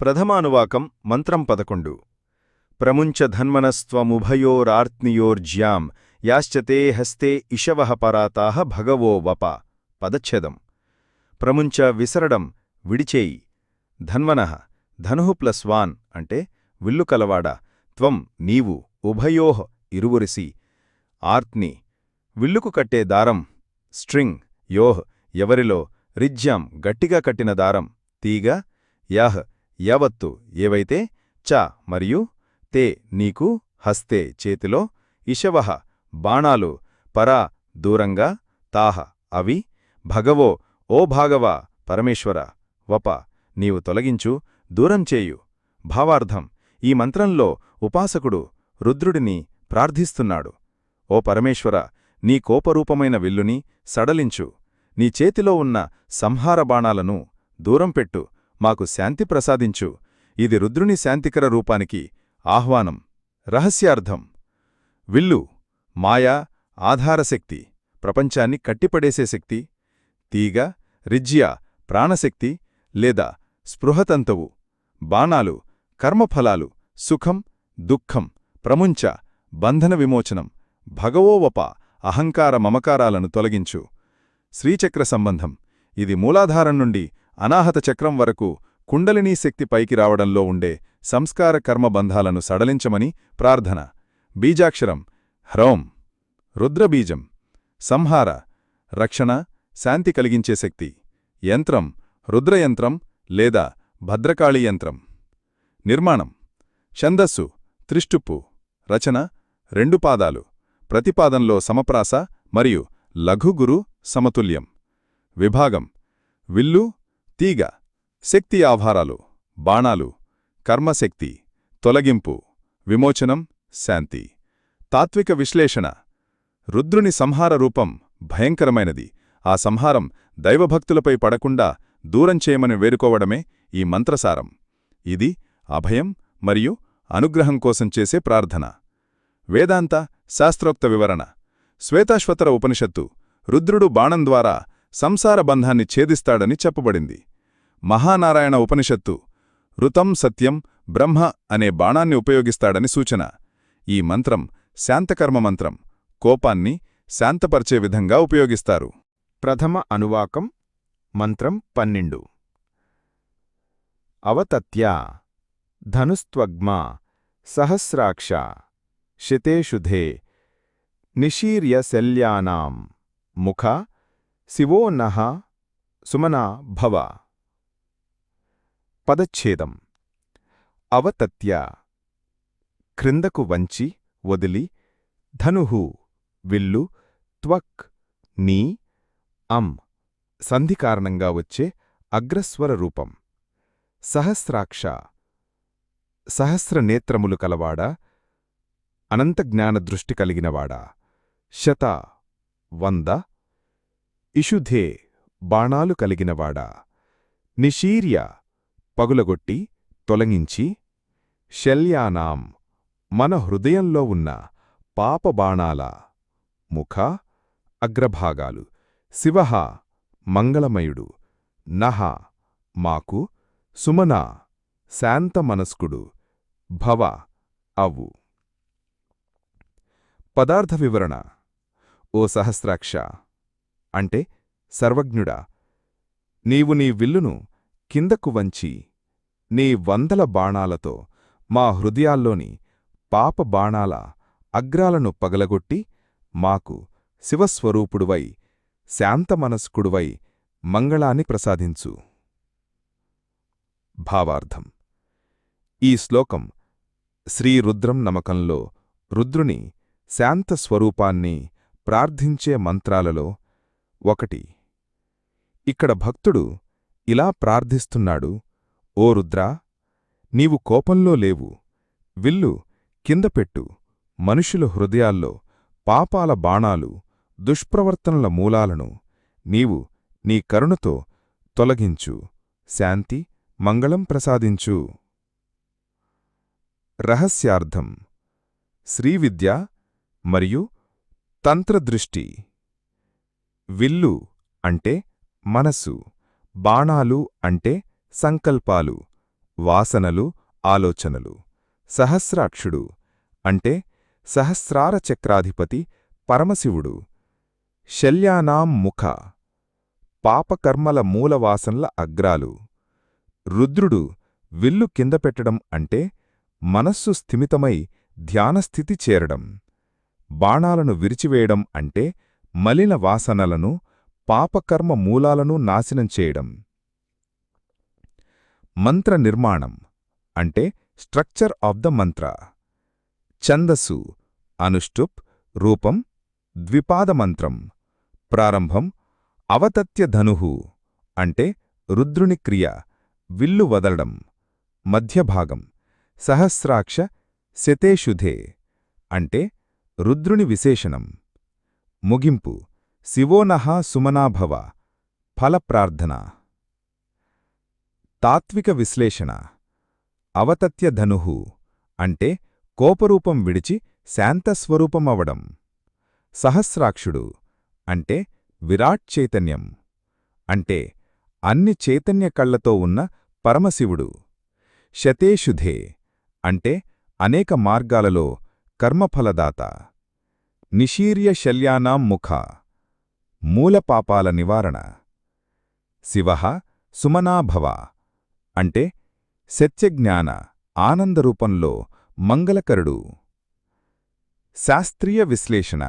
ప్రథమానువాకం మంత్రం పదకొండు. ప్రముంచధన్మనస్త్వముభయోరార్త్నియోర్జ్యాం యాశ్చతే హస్తే ఇషవః పరాతా భగవో వప. పదచ్ఛేదం. ప్రముంచ విసరడం విడిచేయి. ధన్వనః ధనుః ప్లస్ వాన్ అంటే విల్లు కలవాడ త్వం నీవు ఉభయోహ్ ఇరువురిసి. ఆర్త్ని విల్లుకు కట్టే దారం స్ట్రింగ్ యోహ్ ఎవరిలో రిజ్యాం గట్టిగా కట్టిన దారం తీగ యాహ్ యావత్తు ఏవైతే చ మరియు తే నీకు హస్తే చేతిలో ఇషవహ బాణాలు పరా దూరంగా తాహ అవి భగవో ఓ భాగవ పరమేశ్వర వప నీవు తొలగించు దూరం చేయు. భావార్థం ఈ మంత్రంలో ఉపాసకుడు రుద్రుడిని ప్రార్థిస్తున్నాడు. ఓ పరమేశ్వర నీ కోపరూపమైన విల్లుని సడలించు. నీ చేతిలో ఉన్న సంహార బాణాలను దూరం పెట్టు. మాకు శాంతి ప్రసాదించు. ఇది రుద్రుని శాంతికర రూపానికి ఆహ్వానం. రహస్యార్థం. విల్లు మాయా ఆధారశక్తి ప్రపంచాన్ని కట్టిపడేసే శక్తి తీగ రిజ్య ప్రాణశక్తి లేదా స్పృహతంతువు బాణాలు కర్మఫలాలు సుఖం దుఃఖం ప్రముంచ బంధన విమోచనం భగవోవప అహంకార మమకారాలను తొలగించు. శ్రీచక్ర సంబంధం. ఇది మూలాధారం నుండి అనాహత చక్రం వరకు కుండలినీ శక్తి పైకి రావడంలో ఉండే సంస్కార కర్మబంధాలను సడలించమని ప్రార్థన. బీజాక్షరం. హ్రౌం రుద్రబీజం. సంహార. రక్షణ. శాంతి కలిగించే శక్తి. యంత్రం. రుద్రయంత్రం లేదా భద్రకాళీ యంత్రం. నిర్మాణం. ఛందస్సు. త్రిష్టుప్పు. రచన. రెండు పాదాలు. ప్రతిపాదంలో సమప్రాస మరియు లఘుగురు సమతుల్యం. విభాగం. విల్లు తీగ శక్తి ఆభారాలు బాణాలు కర్మశక్తి తొలగింపు విమోచనం శాంతి. తాత్విక విశ్లేషణ. రుద్రుని సంహార రూపం భయంకరమైనది. ఆ సంహారం దైవభక్తులపై పడకుండా దూరం చేయమని వేరుకోవడమే ఈ మంత్రసారం. ఇది అభయం మరియు అనుగ్రహం కోసం చేసే ప్రార్థన. వేదాంత శాస్త్రోక్త వివరణ. శ్వేతాశ్వతర ఉపనిషత్తు. రుద్రుడు బాణం ద్వారా సంసార బంధాన్ని ఛేదిస్తాడని చెప్పబడింది. మహానారాయణ ఉపనిషత్తు ఋతం సత్యం బ్రహ్మ అనే బాణాన్ని ఉపయోగిస్తాడని సూచన. ఈ మంత్రం శాంతకర్మ మంత్రం కోపాన్ని శాంతపరిచే విధంగా ఉపయోగిస్తారు. ప్రథమ అనువాకం మంత్రం పన్నెండు. అవతత్య ధనుస్త్వగ్మా సహస్రాక్ష శితేషుధే నిశీర్యశల్యానాం ముఖ శివో నః సుమనా భవ. పదచ్ఛేదం. అవతత్య క్రిందకు వంచి వదిలి ధనుహు విల్లు త్వక్ నీ అం సంధి కారణంగా వచ్చే అగ్రస్వర రూపం. సహస్రాక్ష సహస్రనేత్రములు కలవాడా అనంతజ్ఞానదృష్టి కలిగినవాడా. శత వంద ఇషుధే బాణాలు కలిగినవాడా. నిశీర్య పగులగొట్టి తొలగించి శల్యానాం మన హృదయంలో ఉన్న పాపబాణాల ముఖ అగ్రభాగాలు. శివః మంగళమయుడు నహ మాకు సుమన శాంతమనస్కుడు భవ అవు. పదార్థ వివరణ ఓ సహస్రాక్ష అంటే సర్వజ్ఞుడా నీవు నీ విల్లును కిందకు వంచి నీ వందల బాణాలతో మా హృదయాల్లోని పాప బాణాల అగ్రాలను పగలగొట్టి మాకు శివస్వరూపుడువై శాంతమనస్కుడువై మంగళాన్ని ప్రసాదించు. భావార్థం. ఈ శ్లోకం శ్రీరుద్రం నమకంలో రుద్రుని శాంతస్వరూపాన్ని ప్రార్థించే మంత్రాలలో ఒకటి. ఇక్కడ భక్తుడు ఇలా ప్రార్థిస్తున్నాడు ఓ రుద్రా నీవు కోపంలో లేవు. విల్లు కింద పెట్టు. మనుషుల హృదయాల్లో పాపాల బాణాలు దుష్ప్రవర్తనల మూలాలను నీవు నీ కరుణతో తొలగించు. శాంతి మంగళం ప్రసాదించు. రహస్యార్థం శ్రీవిద్య మరియు తంత్రదృష్టి. విల్లు అంటే మనస్సు. బాణాలు అంటే సంకల్పాలు వాసనలు ఆలోచనలు. సహస్రాక్షుడు అంటే సహస్రార చక్రాధిపతి పరమశివుడు. శల్యానాం ముఖ పాపకర్మల మూలవాసనల అగ్రాలు. రుద్రుడు విల్లు కింద పెట్టడం అంటే మనస్సు స్థిమితమై ధ్యానస్థితి చేరడం. బాణాలను విరిచివేయడం అంటే మలిన వాసనలను పాపకర్మ మూలాలను నాశనం చేయడం. మంత్ర నిర్మాణం అంటే స్ట్రక్చర్ ఆఫ్ ద మంత్ర. ఛందస్సు అనుష్టుప్ రూపం ద్విపాదమంత్రం ప్రారంభం అవతత్య ధనుహు అంటే రుద్రుని క్రియ విల్లు వదలడం. మధ్యభాగం సహస్రాక్ష శతేషుధే అంటే రుద్రుని విశేషణం. ముగింపు శివోనః సుమనాభవ ఫలప్రార్థన తాత్విక విశ్లేషణ అవతత్యధను అంటే కోపరూపం విడిచి శాంతస్వరూపమవడం సహస్రాక్షుడు అంటే విరాట్ చైతన్యం అంటే అన్ని చైతన్య కళ్ళతో ఉన్న పరమశివుడు. శతేషుధే అంటే అనేక మార్గాలలో కర్మఫలదాత. నిశీర్య శల్యానాం ముఖ. మూలపాపాల నివారణ. శివ సుమనాభవ. అంటే సత్యజ్ఞాన ఆనందరూపంలో మంగళకరుడు. శాస్త్రీయ విశ్లేషణ.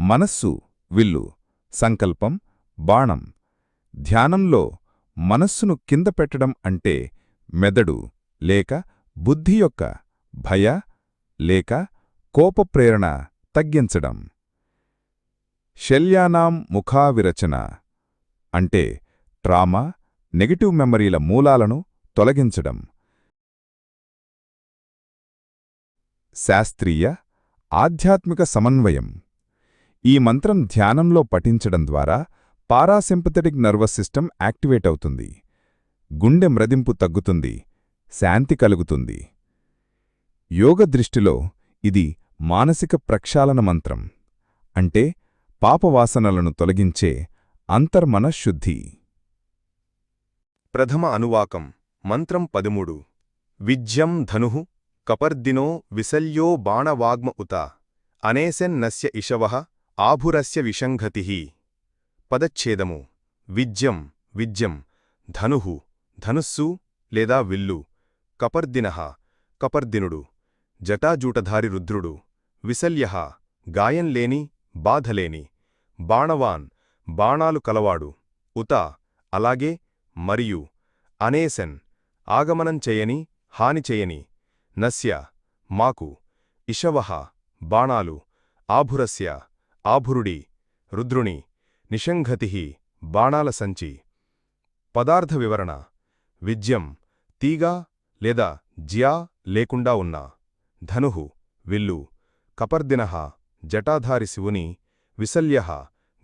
మనస్సు విల్లు సంకల్పం బాణం. ధ్యానంలో మనస్సును కింద పెట్టడం అంటే మెదడు లేక బుద్ధి యొక్క భయ లేక కోపప్రేరణ తగ్గించడం. శల్యానాం ముఖావిరచన అంటే ట్రామా నెగటివ్ మెమరీల మూలాలను తొలగించడం. శాస్త్రీయ ఆధ్యాత్మిక సమన్వయం. ఈ మంత్రం ధ్యానంలో పఠించడం ద్వారా పారాసింపథెటిక్ నర్వస్ సిస్టమ్ యాక్టివేట్ అవుతుంది. గుండె మ్రదింపు తగ్గుతుంది. శాంతి కలుగుతుంది. యోగ దృష్టిలో ఇది మానసిక ప్రక్షాళన మంత్రం అంటే పాపవాసనలను తొలగించే అంతర్మనశుద్ధి ప్రథమ అనువాకం మంత్రం పదమూడు. విజ్యం ధనుః కపర్దినో విశల్యో బాణవాగ్మ ఉత అనేసెన్నస్య ఇషవః ఆభురస్య విషంఘతి. పదచ్ఛేదము విజ్యం విజ్యం ధను ధనుస్సు లేదా విల్లు కపర్దిన కపర్దినుడు జటాజూటధారి రుద్రుడు విశల్య గాయంలేని బాధలేని బాణవాన్ బాణాలు కలవాడు. ఉత అలాగే మరియు అనేసెన్ ఆగమనం చేయని హాని చేయని నస్య మాకు ఇషవః బాణాలు ఆభురస్య ఆభురుడి రుద్రుని నిషంఘతి బాణాల సంచి. పదార్థ వివరణ విజ్యం తీగ లేదా జ్యా లేకుండా ఉన్న. ధనుహు విల్లు కపర్దినహ జటాధారి శివుని విశల్యః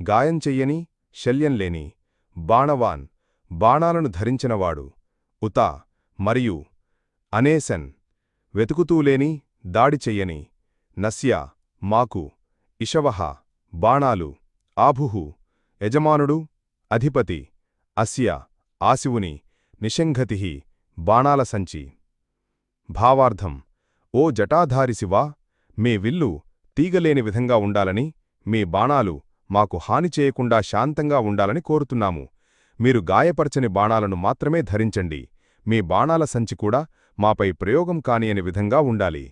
గాయం గాయంచెయ్యని శల్యంలేని బాణవాన్ బాణాలను ధరించినవాడు ఉత మరియు అనేసెన్ వెతుకుతూలేని దాడి చెయ్యని నస్య మాకు ఇషవః బాణాలు ఆభుహు యజమానుడు అధిపతి అస్య ఆశివుని నిషంఘతిః బాణాల సంచి. భావార్థం ఓ జటాధారి శివా మీ విల్లు తీగలేని విధంగా ఉండాలని మీ బాణాలు మాకు హాని చేయకుండా శాంతంగా ఉండాలని కోరుతున్నాము. మీరు గాయపరచని బాణాలను మాత్రమే ధరించండి. మీ బాణాల సంచి కూడా మాపై ప్రయోగం కానియని విధంగా ఉండాలి.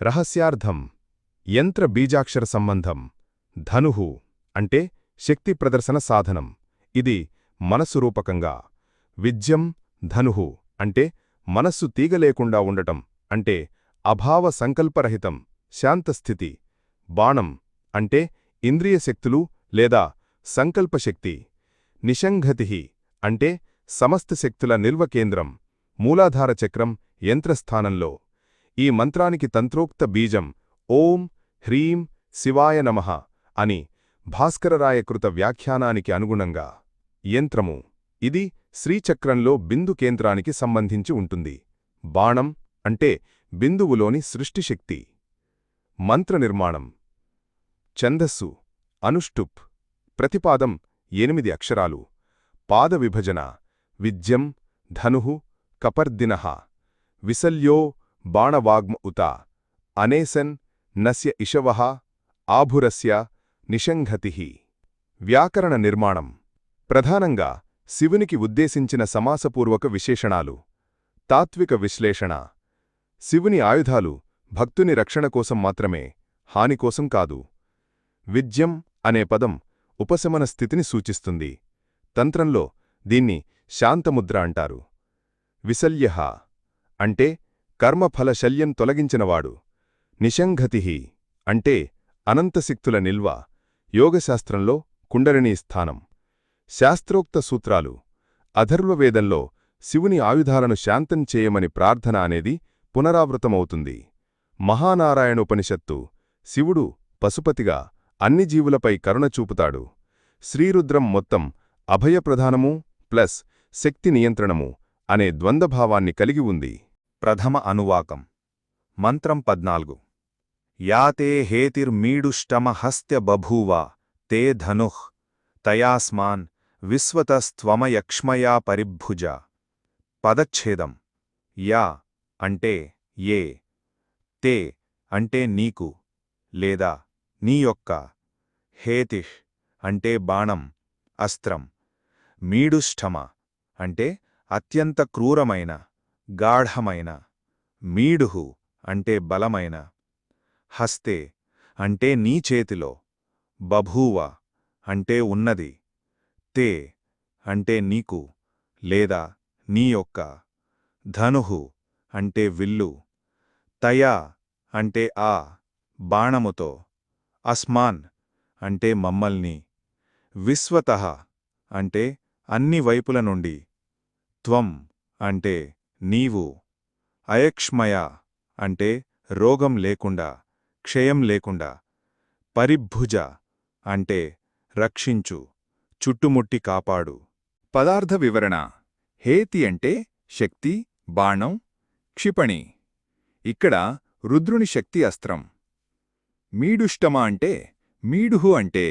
రహస్యార్థం. యంత్ర బీజాక్షర సంబంధం. ధనుహు. అంటే శక్తి ప్రదర్శన సాధనం. ఇది మనస్సు రూపకంగా. విద్యం. ధనుహు. అంటే మనస్సు తీగలేకుండా ఉండటం. అంటే అభావ సంకల్పరహితం. శాంతస్థితి. బాణం. అంటే ఇంద్రియ శక్తులు లేదా సంకల్పశక్తి నిషంఘతి అంటే సమస్త శక్తుల నిల్వకేంద్రం మూలాధార చక్రం యంత్రస్థానంలో. ఈ మంత్రానికి తంత్రోక్త బీజం ఓం హ్రీం శివాయ నమః అని భాస్కరరాయకృత వ్యాఖ్యానానికి అనుగుణంగా యంత్రము. ఇది శ్రీచక్రంలో బిందు కేంద్రానికి సంబంధించి ఉంటుంది. బాణం అంటే బిందువులోని సృష్టిశక్తి మంత్ర నిర్మాణం ఛందస్సు అనుష్టుప్ ప్రతిపాదం ఎనిమిది అక్షరాలు. పాద విభజన విద్యం ధను కపర్దిన విసల్యో బాణవాగ్మ ఉత అనేసన్ నస్య ఇషవః ఆభురస్య నిషంఘతి. వ్యాకరణ నిర్మాణం. ప్రధానంగా శివునికి ఉద్దేశించిన సమాసపూర్వక విశేషణాలు. తాత్విక విశ్లేషణ. శివుని ఆయుధాలు భక్తుని రక్షణ కోసం మాత్రమే హానికోసం కాదు. విద్యం అనే పదం ఉపశమన స్థితిని సూచిస్తుంది. తంత్రంలో దీన్ని శాంతముద్ర అంటారు. విసల్యః అంటే కర్మఫల శల్యం తొలగించినవాడు. నిశంఘతిః అంటే అనంతశక్తుల నిల్వ. యోగశాస్త్రంలో కుండరిణీ స్థానం. శాస్త్రోక్త సూత్రాలు. అధర్వవేదంలో శివుని ఆయుధాలను శాంతం చేయమని ప్రార్థన అనేది పునరావృతమవుతుంది. మహానారాయణోపనిషత్తు శివుడు పశుపతిగా అన్ని జీవులపై కరుణ చూపుతాడు. శ్రీరుద్రం మొత్తం అభయప్రధానము ప్లస్ శక్తి నియంత్రణము అనే ద్వంద్వభావాన్ని కలిగి ఉంది. ప్రథమ అనువాకం. మంత్రం పద్నాలుగు. యాతే హేతిర్మీడుష్టమ హస్త్య బభూవ తే ధనుః తయాస్మాన్ విశ్వతస్త్వమయక్ష్మయా పరిభుజ. పదచ్ఛేదం. యా అంటే ఏ తే అంటే నీకు లేదా నీ యొక్క హేతిష్ అంటే బాణం అస్త్రం మీడుష్ఠమ అంటే అత్యంత క్రూరమైన గాఢమైన మీడుహు అంటే బలమైన హస్తే అంటే నీ చేతిలో బభూవ అంటే ఉన్నది తే అంటే నీకు లేదా నీ యొక్క ధనుహు అంటే విల్లు తయా అంటే ఆ బాణముతో అస్మాన్ అంటే మమ్మల్ని విశ్వత అంటే అన్ని వైపుల నుండి త్వం అంటే నీవు అయక్ష్మయ అంటే రోగం లేకుండా క్షయం లేకుండా పరిభుజ అంటే రక్షించు చుట్టుముట్టి కాపాడు. పదార్థ వివరణ హేతి అంటే శక్తి బాణం క్షిపణి. ఇక్కడ రుద్రుని శక్తి అస్త్రం. మీడుష్టమ అంటే మీడుహు అంటే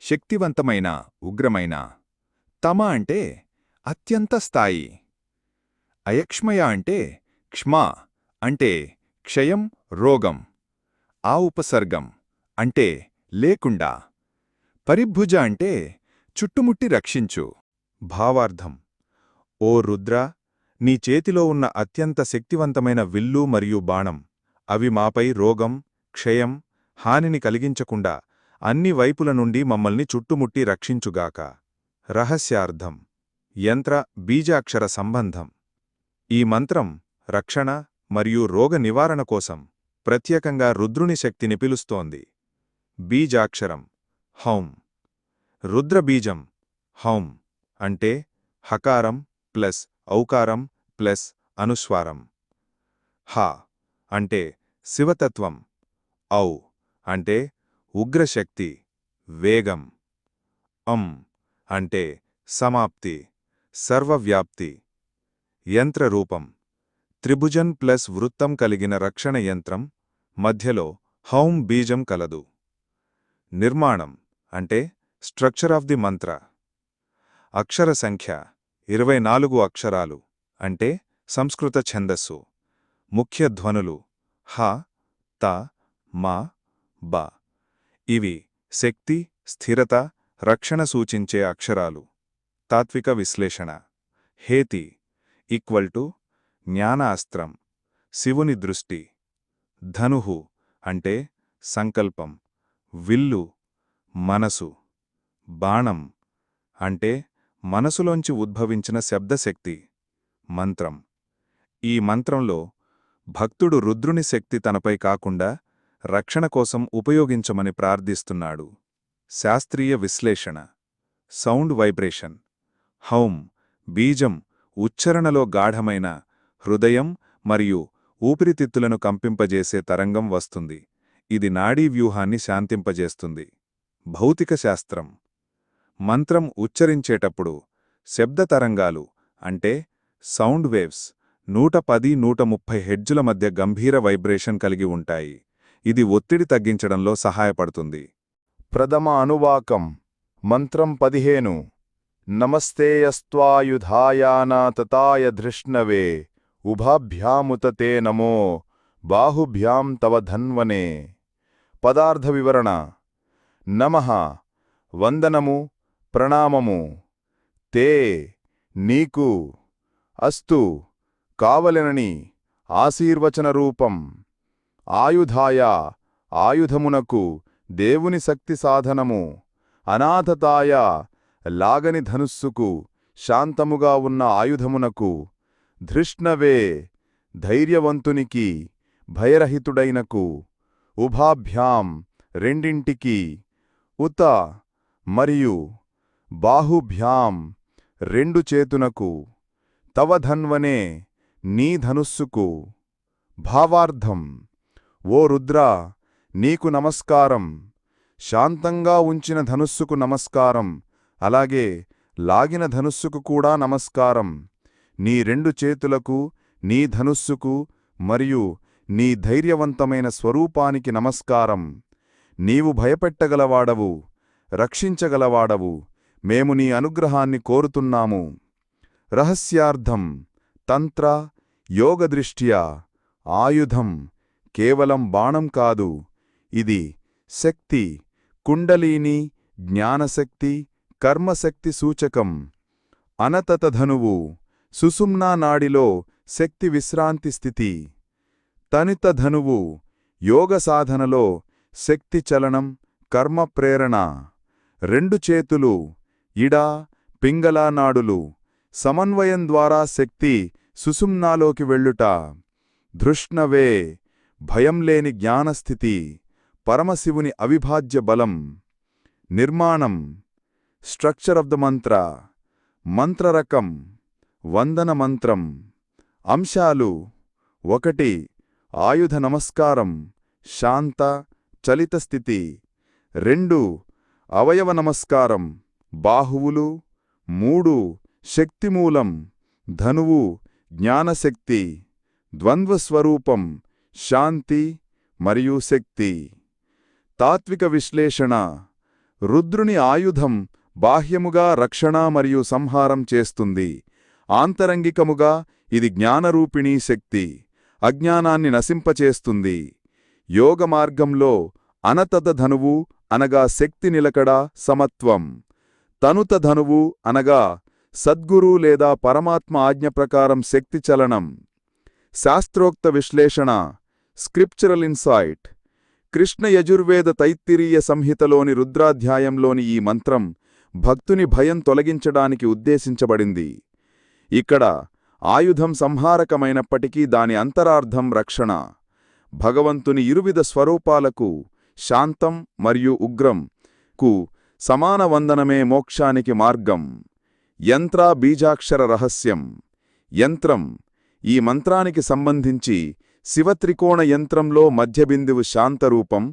శక్తివంతమైన ఉగ్రమైన. తమ అంటే అత్యంత స్థాయి. అయక్ష్మయ అంటే క్ష్మా అంటే క్షయం రోగం. ఆ ఉపసర్గం అంటే లేకుండా. పరిభుజ అంటే చుట్టుముట్టి రక్షించు. భావార్థం. ఓ రుద్ర నీ చేతిలో ఉన్న అత్యంత శక్తివంతమైన విల్లు మరియు బాణం. అవి మాపై రోగం క్షయం హానిని కలిగించకుండా అన్ని వైపుల నుండి మమ్మల్ని చుట్టుముట్టి రక్షించుగాక. రహస్యార్థం. యంత్ర బీజాక్షర సంబంధం. ఈ మంత్రం రక్షణ మరియు రోగ నివారణ కోసం ప్రత్యేకంగా రుద్రుని శక్తిని పిలుస్తోంది. బీజాక్షరం. హౌం. రుద్రబీజం. హౌం. అంటే హకారం ప్లస్ ఔకారం ప్లస్ అనుస్వారం. హ. అంటే శివతత్వం. ఔ. అంటే ఉగ్రశక్తి వేగం అం అంటే సమాప్తి సర్వవ్యాప్తి యంత్రరూపం త్రిభుజన్ ప్లస్ వృత్తం కలిగిన రక్షణ యంత్రం మధ్యలో హౌం బీజం కలదు. నిర్మాణం అంటే స్ట్రక్చర్ ఆఫ్ ది మంత్ర. అక్షర సంఖ్య ఇరవై నాలుగు అక్షరాలు అంటే సంస్కృత ఛందస్సు. ముఖ్య ధ్వనులు హ త మా బా. ఇవి శక్తి స్థిరత రక్షణ సూచించే అక్షరాలు. తాత్విక విశ్లేషణ. హేతి ఈక్వల్ టు శివుని దృష్టి. ధనుహు అంటే సంకల్పం. విల్లు మనసు. బాణం అంటే మనసులోంచి ఉద్భవించిన శబ్దశక్తి. మంత్రం. ఈ మంత్రంలో భక్తుడు రుద్రుని శక్తి తనపై కాకుండా రక్షణ కోసం ఉపయోగించమని ప్రార్థిస్తున్నాడు. శాస్త్రీయ విశ్లేషణ. Sound vibration. హౌం బీజం ఉచ్చరణలో గాఢమైన హృదయం మరియు ఊపిరితిత్తులను కంపింపజేసే తరంగం వస్తుంది. ఇది నాడీ వ్యూహాన్ని శాంతింపజేస్తుంది. భౌతిక శాస్త్రం. మంత్రం ఉచ్చరించేటప్పుడు శబ్ద తరంగాలు అంటే సౌండ్ వేవ్స్ నూట పది నూట ముప్పై హెడ్జుల మధ్య గంభీర వైబ్రేషన్ కలిగి ఉంటాయి. ఇది ఒత్తిడి తగ్గించడంలో సహాయపడుతుంది. ప్రథమ అనువాకం మంత్రం పదిహేను. నమస్తేయస్త్వాయుధాయానాతతాయ ధృష్ణవే ఉభాభ్యాముతతే నమో బాహుభ్యాం తవ ధన్వనే. పదార్థ వివరణ నమః వందనము ప్రణామము. తే నీకు. అస్తు కావలెనని ఆశీర్వచన రూపం. ఆయుధాయ ఆయుధమునకు దేవుని శక్తి సాధనము. అనాథతాయ లాగని ధనుస్సుకు శాంతముగా ఉన్న ఆయుధమునకు. ధృష్ణవే ధైర్యవంతునికి భయరహితుడైనకు. ఉభాభ్యాం రెండింటికి. ఉత మరియు బాహుభ్యాం రెండు చేతునకు. తవ ధన్వనే నీ ధనుస్సుకు. భావార్థం ఓ రుద్రా నీకు నమస్కారం. శాంతంగా ఉంచిన ధనుస్సుకు నమస్కారం. అలాగే లాగిన ధనుస్సుకు కూడా నమస్కారం. నీ రెండు చేతులకు నీ ధనుస్సుకు మరియు నీ ధైర్యవంతమైన స్వరూపానికి నమస్కారం. నీవు భయపెట్టగలవాడవు రక్షించగలవాడవు. మేము నీ అనుగ్రహాన్ని కోరుతున్నాము. రహస్యార్థం తంత్ర యోగదృష్ట్యా ఆయుధం కేవలం బాణం కాదు ఇది శక్తి కుండలీని జ్ఞానశక్తి కర్మశక్తి సూచకం. అనతత ధనువు సుసుమ్నా నాడిలో శక్తి విశ్రాంతి స్థితి. తనిత ధనువు యోగ సాధనలో శక్తి చలనం కర్మ ప్రేరణ. రెండు చేతులు ఇడా పింగళా నాడులు సమన్వయం ద్వారా శక్తి సుసుమ్నాలోకి వెళ్ళుట. ధృష్ణవే భయం లేని జ్ఞానస్థితి పరమశివుని అవిభాజ్య బలం నిర్మాణం స్ట్రక్చర్ ఆఫ్ ద మంత్ర మంత్రరకం వందన మంత్రం అంశాలు ఒకటి ఆయుధ నమస్కారం శాంత చలిత స్థితి రెండు అవయవ నమస్కారం బాహువులు మూడు శక్తిమూలం ధనువు జ్ఞానశక్తి ద్వంద్వస్వరూపం శాంతి మరియు శక్తి. తాత్విక విశ్లేషణ. రుద్రుని ఆయుధం బాహ్యముగా రక్షణ మరియు సంహారం చేస్తుంది. ఆంతరంగికముగా ఇది జ్ఞానరూపిణీ శక్తి. అజ్ఞానాన్ని నశింపచేస్తుంది. యోగ మార్గంలో అనతత ధనువు అనగా శక్తి నిలకడ సమత్వం. తనుత ధనువు అనగా సద్గురు లేదా పరమాత్మ ఆజ్ఞ ప్రకారం శక్తి చలనం. శాస్త్రోక్త విశ్లేషణ స్క్రిప్చరల్ ఇన్సైట్. కృష్ణ యజుర్వేద తైత్తిరీయ సంహితలోని రుద్రాధ్యాయంలోని ఈ మంత్రం భక్తుని భయం తొలగించడానికి ఉద్దేశించబడింది. ఇక్కడ ఆయుధం సంహారకమైనప్పటికీ దాని అంతరార్థం రక్షణ. భగవంతుని ఇరువిధ స్వరూపాలకు శాంతం మరియు ఉగ్రం కు సమాన వందనమే మోక్షానికి మార్గం. యంత్రా బీజాక్షర రహస్యం. యంత్రం ఈ మంత్రానికి సంబంధించి శివత్రికోణ యంత్రంలో మధ్యబిందువు శాంతరూపం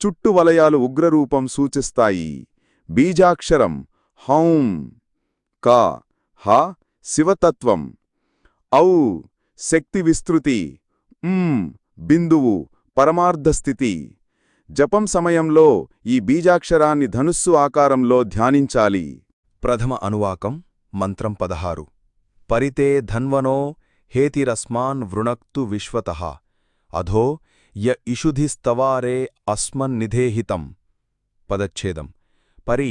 చుట్టు వలయాలు ఉగ్రరూపం సూచిస్తాయి. బీజాక్షరం హౌం కా హ శివతత్వం ఔ శక్తి విస్తృతి ఉం బిందువు పరమార్థస్థితి జపం సమయంలో ఈ బీజాక్షరాన్ని ధనుస్సు ఆకారంలో ధ్యానించాలి. ప్రథమ అనువాకం మంత్రం పదహారు. పరితే ధన్వనో హేతిరస్మాన్ వృణక్తు విశ్వత. అధో య ఇషుధిస్తవారే అస్మన్నిధేహితం పదచ్ఛేదం. పరి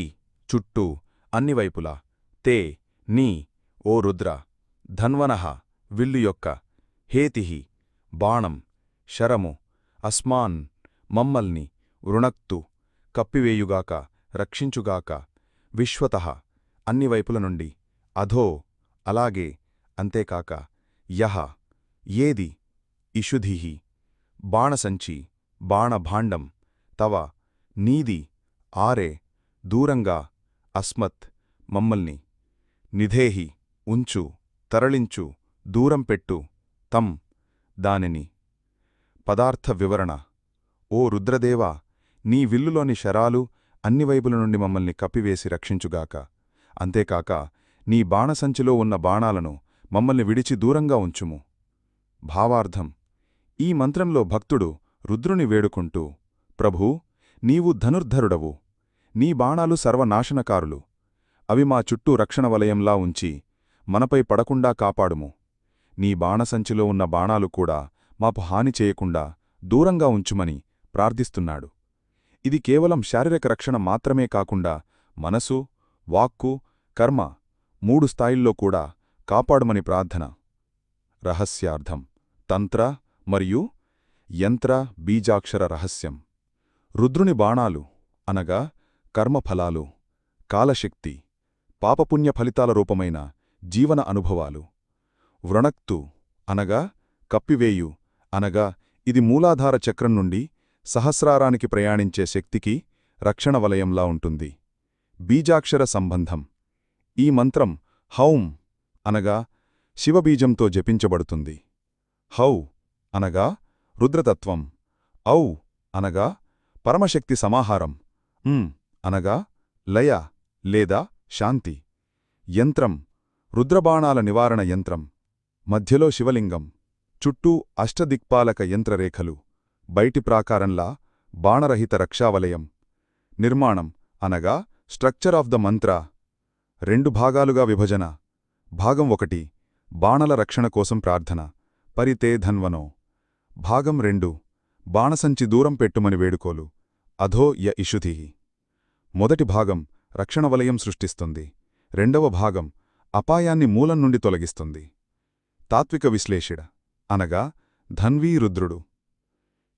చుట్టూ అన్నివైపులా తే నీ ఓ రుద్ర. ధన్వనః విల్లు యొక్క. హేతిహి బాణం. శరము అస్మాన్ మమ్మల్ని వృణక్తు. కప్పివేయుగాక రక్షించుగాక. విశ్వత అన్నివైపుల నుండి. అధో అలాగే అంతేకాక. యహ ఏది? ఇషుధిహి బాణసంచి బాణభాండం తవ నీది ఆరే దూరంగా అస్మత్ మమ్మల్ని నిధేహి ఉంచు తరలించు దూరం పెట్టు తం దానిని. పదార్థ వివరణ ఓ రుద్రదేవా నీ విల్లులోని శరాలు అన్ని వైపుల నుండి మమ్మల్ని కప్పివేసి రక్షించుగాక. అంతేకాక నీ బాణసంచిలో ఉన్న బాణాలను మమ్మల్ని విడిచి దూరంగా ఉంచుము. భావార్థం. ఈ మంత్రంలో భక్తుడు రుద్రుని వేడుకుంటూ ప్రభూ నీవు ధనుర్ధరుడవు. నీ బాణాలు సర్వనాశనకారులు. అవి మా చుట్టూ రక్షణ వలయంలా ఉంచి మనపై పడకుండా కాపాడుము. నీ బాణసంచిలో ఉన్న బాణాలు కూడా మాపు హాని చేయకుండా దూరంగా ఉంచుమని ప్రార్థిస్తున్నాడు. ఇది కేవలం శారీరక రక్షణ మాత్రమే కాకుండా మనసు వాక్కు కర్మ మూడు స్థాయిల్లో కూడా కాపాడుమని ప్రార్థన. రహస్యార్థం. తంత్ర మరియు యంత్ర బీజాక్షర రహస్యం. రుద్రుని బాణాలు అనగా కర్మఫలాలు కాలశక్తి పాపపుణ్య ఫలితాల రూపమైన జీవన అనుభవాలు. వ్రణక్తు అనగా కప్పివేయు అనగా ఇది మూలాధార చక్రం నుండి సహస్రారానికి ప్రయాణించే శక్తికి రక్షణ వలయంలా ఉంటుంది. బీజాక్షర సంబంధం. ఈ మంత్రం హౌం అనగా శివబీజంతో జపించబడుతుంది. హౌ అనగా రుద్రతత్వం. ఔ అనగా పరమశక్తి సమాహారం. అనగా లయ లేదా శాంతి. యంత్రం రుద్రబాణాల నివారణ యంత్రం. మధ్యలో శివలింగం. చుట్టూ అష్టదిక్పాలక యంత్రరేఖలు. బయటి ప్రాకారంలా బాణరహిత రక్షావలయం. నిర్మాణం అనగా స్ట్రక్చర్ ఆఫ్ ద మంత్ర. రెండు భాగాలుగా విభజన. భాగం ఒకటి బాణల రక్షణ కోసం ప్రార్థన. పరితే ధన్వనో. భాగం రెండు బాణసంచి దూరం పెట్టుమని వేడుకోలు. అధో య ఇషుధి. మొదటి భాగం రక్షణ వలయం సృష్టిస్తుంది. రెండవ భాగం అపాయాన్ని మూలం నుండి తొలగిస్తుంది. తాత్విక విశ్లేషిడ. అనగా ధన్వీ రుద్రుడు.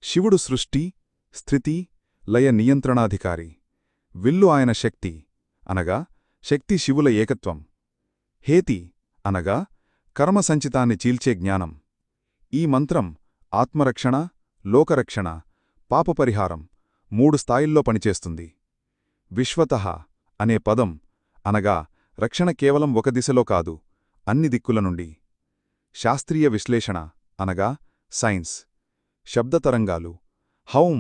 శివుడు సృష్టి స్థితి లయ నియంత్రణాధికారి. విల్లు ఆయన శక్తి. అనగా శక్తి శివుల ఏకత్వం. హేతి అనగా కర్మసంచితాన్ని చీల్చే జ్ఞానం. ఈ మంత్రం ఆత్మరక్షణ లోకరక్షణ పాపపరిహారం మూడు స్థాయిల్లో పనిచేస్తుంది. విశ్వతః అనే పదం అనగా రక్షణ కేవలం ఒక దిశలో కాదు అన్ని దిక్కుల నుండి. శాస్త్రీయ విశ్లేషణ అనగా సైన్స్. శబ్దతరంగాలు హౌం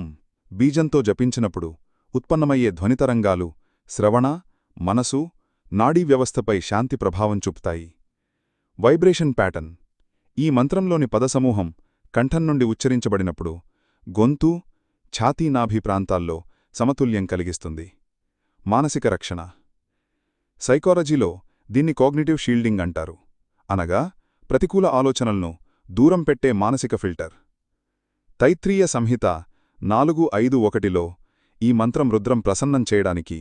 బీజంతో జపించినప్పుడు ఉత్పన్నమయ్యే ధ్వనితరంగాలు శ్రవణ మనసు నాడీ వ్యవస్థపై శాంతి ప్రభావం చూపుతాయి. Vibration pattern. ఈ మంత్రంలోని పదసమూహం కంఠం నుండి ఉచ్చరించబడినప్పుడు గొంతు ఛాతీ నాభి ప్రాంతాల్లో సమతుల్యం కలిగిస్తుంది. మానసిక రక్షణ. సైకాలజీలో దీన్ని కాగ్నిటివ్ షీల్డింగ్ అంటారు. అనగా ప్రతికూల ఆలోచనలను దూరం పెట్టే మానసిక ఫిల్టర్. తైత్రీయ సంహిత నాలుగు ఐదు ఒకటిలో ఈ మంత్రం రుద్రం ప్రసన్నం చేయడానికి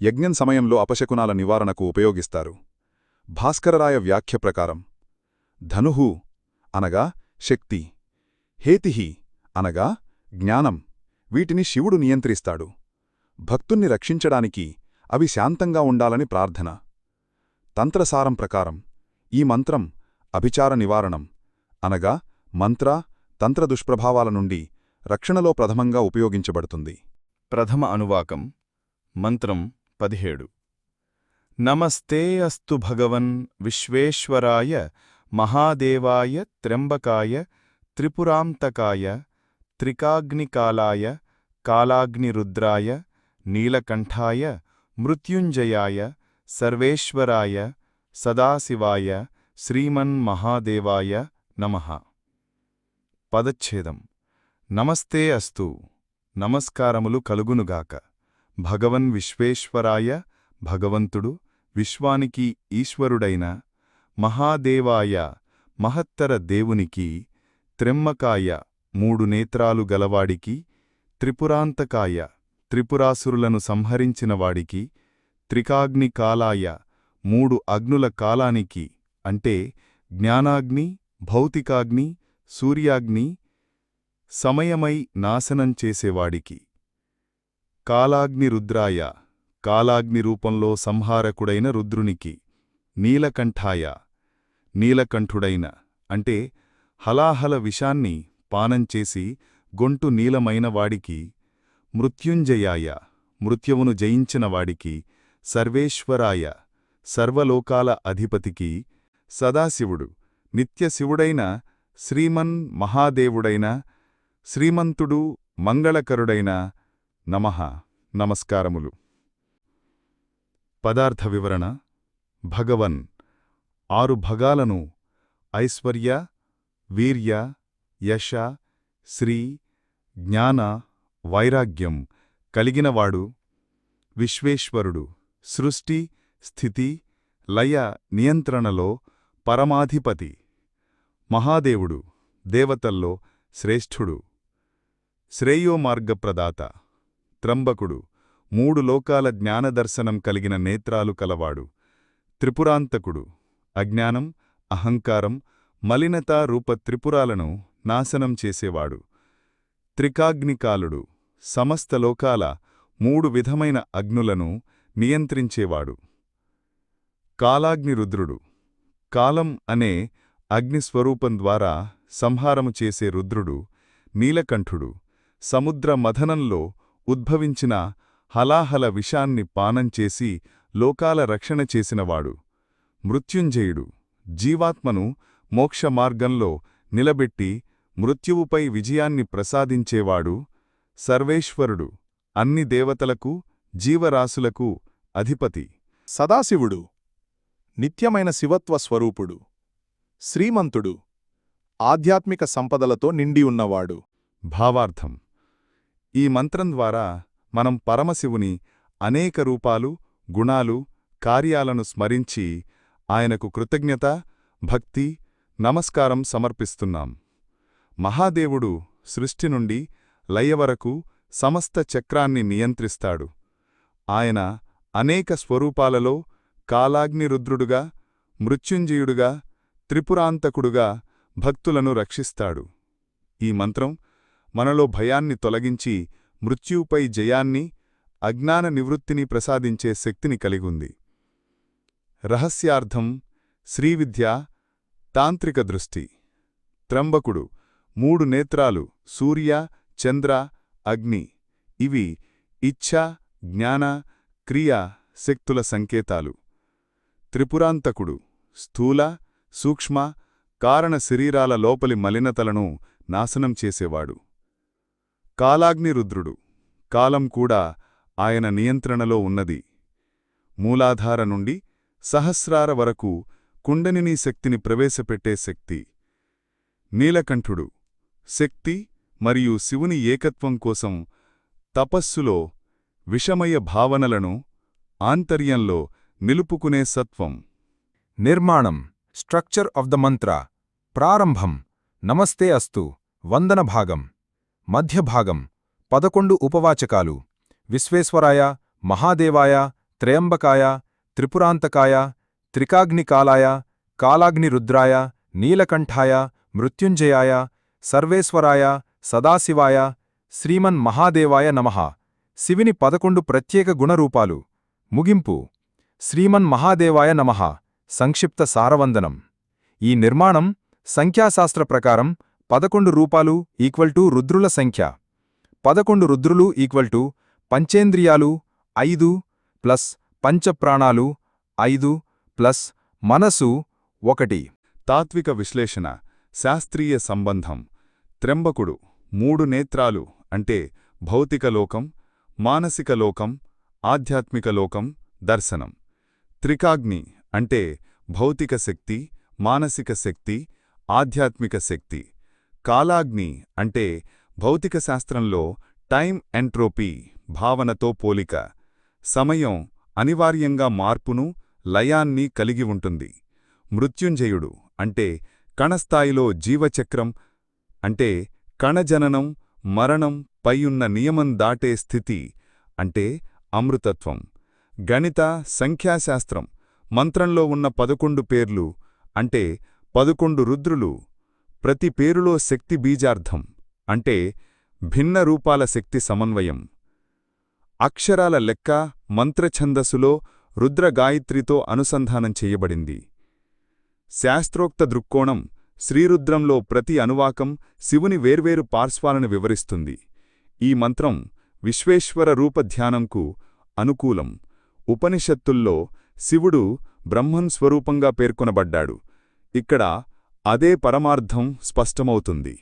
యజ్ఞం సమయంలో అపశకునాల నివారణకు ఉపయోగిస్తారు. భాస్కరరాయ వ్యాఖ్య ప్రకారం ధనుహు అనగా శక్తి హేతిహి అనగా జ్ఞానం వీటిని శివుడు నియంత్రిస్తాడు. భక్తుణ్ణి రక్షించడానికి అవి శాంతంగా ఉండాలని ప్రార్థన. తంత్రసారం ప్రకారం ఈ మంత్రం అభిచార నివారణం అనగా మంత్ర తంత్ర దుష్ప్రభావాల నుండి రక్షణలో ప్రథమంగా ఉపయోగించబడుతుంది. ప్రథమ అనువాకం మంత్రం పదిహేడు. నమస్తే అస్తు భగవన్ విశ్వేశ్వరాయ మహాదేవాయ త్ర్యంబకాయ త్రిపురాంతకాయ త్రికాగ్నికాలాయ కాలాగ్నిరుద్రాయ నీలకంఠాయ మృత్యుంజయాయ సర్వేశ్వరాయ సదాశివాయ శ్రీమన్మహాదేవాయ నమః. పదచ్ఛేదం. నమస్తే అస్తు. నమస్కారములు కలుగునుగాక. భగవన్ విశ్వేశ్వరాయ భగవంతుడు విశ్వానికి ఈశ్వరుడైన మహాదేవాయ మహత్తర దేవునికి త్రెమ్మకాయ మూడు నేత్రాలు గలవాడికి త్రిపురాంతకాయ త్రిపురాసురులను సంహరించినవాడికి త్రికాగ్ని కాలాయ మూడు అగ్నుల కాలానికి అంటే జ్ఞానాగ్ని భౌతికాగ్ని సూర్యాగ్ని సమయమై నాశనం చేసేవాడికి. కాలాగ్ని రుద్రాయ కాలాగ్ని రూపంలో సంహారకుడైన రుద్రునికి నీలకంఠాయ నీలకంఠుడైన అంటే హలాహల విషాన్ని పానం చేసి గొంటు నీలమైనవాడికి మృత్యుంజయాయ మృత్యువును జయించినవాడికి సర్వేశ్వరాయ సర్వలోకాల అధిపతికి సదాశివుడు నిత్యశివుడైన శ్రీమన్ మహాదేవుడైన శ్రీమంతుడు మంగళకరుడైన నమః. నమస్కారములు. పదార్థ వివరణ భగవన్. ఆరు భగాలను ఐశ్వర్య వీర్య యశ శ్రీ జ్ఞాన వైరాగ్యం కలిగినవాడు విశ్వేశ్వరుడు. సృష్టి స్థితి లయ నియంత్రణలో పరమాధిపతి. మహాదేవుడు దేవతల్లో శ్రేష్ఠుడు. శ్రేయోమార్గప్రదాత. త్రంబకుడు మూడు లోకాల జ్ఞానదర్శనం కలిగిన నేత్రాలు కలవాడు. త్రిపురాంతకుడు అజ్ఞానం అహంకారం మలినత రూప త్రిపురాలను నాశనం చేసేవాడు. త్రికాగ్నికాలుడు సమస్త లోకాల మూడు విధమైన అగ్నులను నియంత్రించేవాడు. కాలాగ్నిరుద్రుడు కాలం అనే అగ్నిస్వరూపం ద్వారా సంహారము చేసే రుద్రుడు నీలకంఠుడు సముద్ర మథనంలో ఉద్భవించిన హలాహల విషాన్ని పానం చేసి లోకాల రక్షణ చేసినవాడు. మృత్యుంజయుడు. జీవాత్మను మోక్షమార్గంలో నిలబెట్టి మృత్యువుపై విజయాన్ని ప్రసాదించేవాడు సర్వేశ్వరుడు. అన్ని దేవతలకు జీవరాశులకు అధిపతి. సదాశివుడు. నిత్యమైన శివత్వ స్వరూపుడు. శ్రీమంతుడు. ఆధ్యాత్మిక సంపదలతో నిండి ఉన్నవాడు. భావార్థం. ఈ మంత్రం ద్వారా మనం పరమశివుని అనేక రూపాలు గుణాలు కార్యాలను స్మరించి ఆయనకు కృతజ్ఞత భక్తి నమస్కారం సమర్పిస్తున్నాం. మహాదేవుడు సృష్టి నుండి లయ వరకు సమస్త చక్రాన్ని నియంత్రిస్తాడు. ఆయన అనేక స్వరూపాలలో కాలాగ్నిరుద్రుడుగా మృత్యుంజయుడుగా త్రిపురాంతకుడుగా భక్తులను రక్షిస్తాడు. ఈ మంత్రం మనలో భయాన్ని తొలగించి మృత్యుపై జయాన్ని అజ్ఞాన నివృత్తిని ప్రసాదించే శక్తిని కలిగుంది. రహస్యార్థం శ్రీవిద్య తాంత్రిక దృష్టి. త్రంబకుడు మూడు నేత్రాలు సూర్య చంద్ర అగ్ని. ఇవి ఇచ్ఛ జ్ఞాన క్రియ శక్తుల సంకేతాలు. త్రిపురాంతకుడు స్థూల సూక్ష్మ కారణ శరీరాల లోపలి మలినతలను నాశనం చేసేవాడు. కాలాగ్నిరుద్రుడు. కాలం కూడా ఆయన నియంత్రణలో ఉన్నది. మూలాధార నుండి సహస్రార వరకు కుండనినీ శక్తిని ప్రవేశపెట్టే శక్తి. నీలకంఠుడు. శక్తి మరియు శివుని ఏకత్వం కోసం తపస్సులో విషమయ భావనలను ఆంతర్యంలో నిలుపుకునే సత్వం. నిర్మాణం. స్ట్రక్చర్ ఆఫ్ ద మంత్ర. ప్రారంభం. నమస్తే అస్తు. వందన భాగం. మధ్యభాగం పదకొండు ఉపవాచకాలు విశ్వేశ్వరాయ మహాదేవాయ త్రయంబకాయ త్రిపురాంతకాయ త్రికాగ్నికాలాయ కాలాగ్నిరుద్రాయ నీలకంఠాయ మృత్యుంజయాయ సర్వేశ్వరాయ సదాశివాయ శ్రీమన్ మహాదేవాయ నమః. శివిని పదకొండు ప్రత్యేక గుణరూపాలు. ముగింపు. శ్రీమన్ మహాదేవాయ నమః. సంక్షిప్త సారవందనం. ఈ నిర్మాణం సంఖ్యాశాస్త్ర ప్రకారం పదకొండు రూపాలు ఈక్వల్ టు రుద్రుల సంఖ్య. పదకొండు రుద్రులు ఈక్వల్ టు పంచేంద్రియాలు ఐదు ప్లస్ పంచప్రాణాలు ఐదు ప్లస్ మనసు ఒకటి. తాత్విక విశ్లేషణ శాస్త్రీయ సంబంధం త్రెంబకుడు మూడు నేత్రాలు అంటే భౌతిక లోకం మానసిక లోకం ఆధ్యాత్మిక లోకం దర్శనం. త్రికాగ్ని అంటే భౌతిక శక్తి మానసిక శక్తి ఆధ్యాత్మిక శక్తి. కాలాగ్ని అంటే భౌతిక శాస్త్రంలో టైం ఎంట్రోపీ భావనతో పోలిక. సమయం అనివార్యంగా మార్పును లయాన్ని కలిగి ఉంటుంది. మృత్యుంజయుడు అంటే కణస్థాయిలో జీవచక్రం అంటే కణజననం మరణం పైయున్న నియమం దాటే స్థితి అంటే అమృతత్వం. గణిత సంఖ్యాశాస్త్రం మంత్రంలో ఉన్న పదకొండు పేర్లు అంటే పదకొండు రుద్రులు ప్రతి పేరులో శక్తి బీజార్థం అంటే భిన్న రూపాల శక్తి సమన్వయం. అక్షరాల లెక్క మంత్రఛందస్సులో రుద్రగాయత్రితో అనుసంధానం చేయబడింది. శాస్త్రోక్త దృక్కోణం శ్రీరుద్రంలో ప్రతి అనువాకం శివుని వేర్వేరు పార్శ్వాలను వివరిస్తుంది. ఈ మంత్రం విశ్వేశ్వర రూపధ్యానంకు అనుకూలం. ఉపనిషత్తుల్లో శివుడు బ్రహ్మన్ స్వరూపంగా పేర్కొనబడ్డాడు. ఇక్కడ అదే పరమార్థం స్పష్టమవుతుంది.